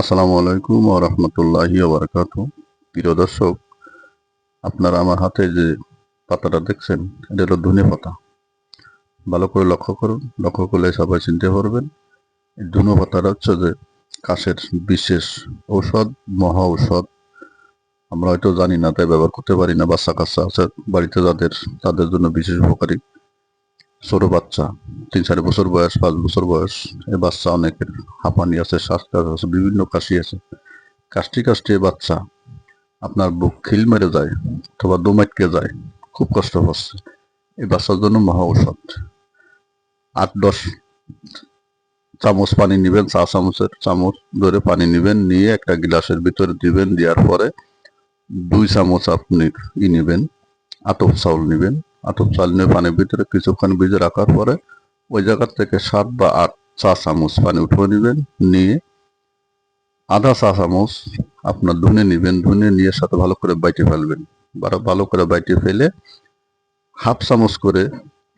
আসসালামু আলাইকুম ও রহমতুল্লাহি বারাকাত প্রিয় দর্শক, আপনারা আমার হাতে যে পাতাটা দেখছেন, এটা হলো ধনে পাতা। ভালো করে লক্ষ্য করুন, লক্ষ্য করলে সবাই চিনতে পারবেন ধনে পাতাটা হচ্ছে যে কাশের বিশেষ ঔষধ, মহা ঔষধ। আমরা হয়তো জানি না, তাই ব্যবহার করতে পারি না। বাচ্চা কাচ্চা আছে, বাড়িতে যাদের, তাদের জন্য বিশেষ উপকারী। ছোট বাচ্চা, তিন চার বছর বয়স, পাঁচ বছর বয়স, এই বাচ্চা অনেকের হাঁপানি আছে, শ্বাসকষ্ট আছে, বিভিন্ন কাশি আছে। কাশটি কাশটি বাচ্চা আপনার বুক খিল মেরে যায় অথবা দম যায়, খুব কষ্ট হচ্ছে। এই বাচ্চার জন্য মহা ঔষধ। আট, দশ চামচ পানি নিবেন, চা চামচের চামচ ধরে পানি নিবেন, নিয়ে একটা গ্লাসের ভিতরে দিবেন, দেওয়ার পরে দুই চামচ আপনি ই নেবেন, আতপ চাউল নেবেন আতপ চাল নিয়ে পানির ভিতরে কিছুক্ষণ ভিজে রাখার পরে ওই জায়গার থেকে সাত বা আট চা চামচ পানি উঠিয়ে নেবেন, নিয়ে আধা চা চামচ আপনার ধুনে নেবেন, ধুনে নিয়ে সাথে ভালো করে বাইটে ফেলবেন। ভালো করে বাইটে ফেলে হাফ চামচ করে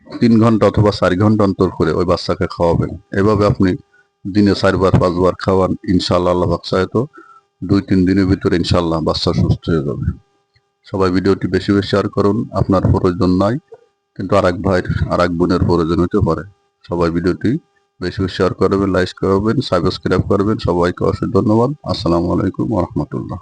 তিন ঘণ্টা অথবা চার ঘণ্টা অন্তর করে ওই বাচ্চাকে খাওয়াবেন। এভাবে আপনি দিনে চারবার পাঁচবার খাওয়ান ইনশাল্লাহ আল্লাহ বাচ্চা হয়তো দুই তিন দিনের ভিতরে ইনশাল্লাহ বাচ্চা সুস্থ হয়ে যাবে। সবাই ভিডিওটি বেশি বেশি শেয়ার করুন, আপনার প্রয়োজন নাই, কিন্তু আর এক ভাইয়ের আর এক বোনের প্রয়োজন হতে পারে। সবাই ভিডিওটি বেশি বেশি শেয়ার করবেন, লাইক করবেন, সাবস্ক্রাইব করবেন, সবাইকে অসংখ্য ধন্যবাদ। আসসালামু আলাইকুম রহমতুল্লাহ।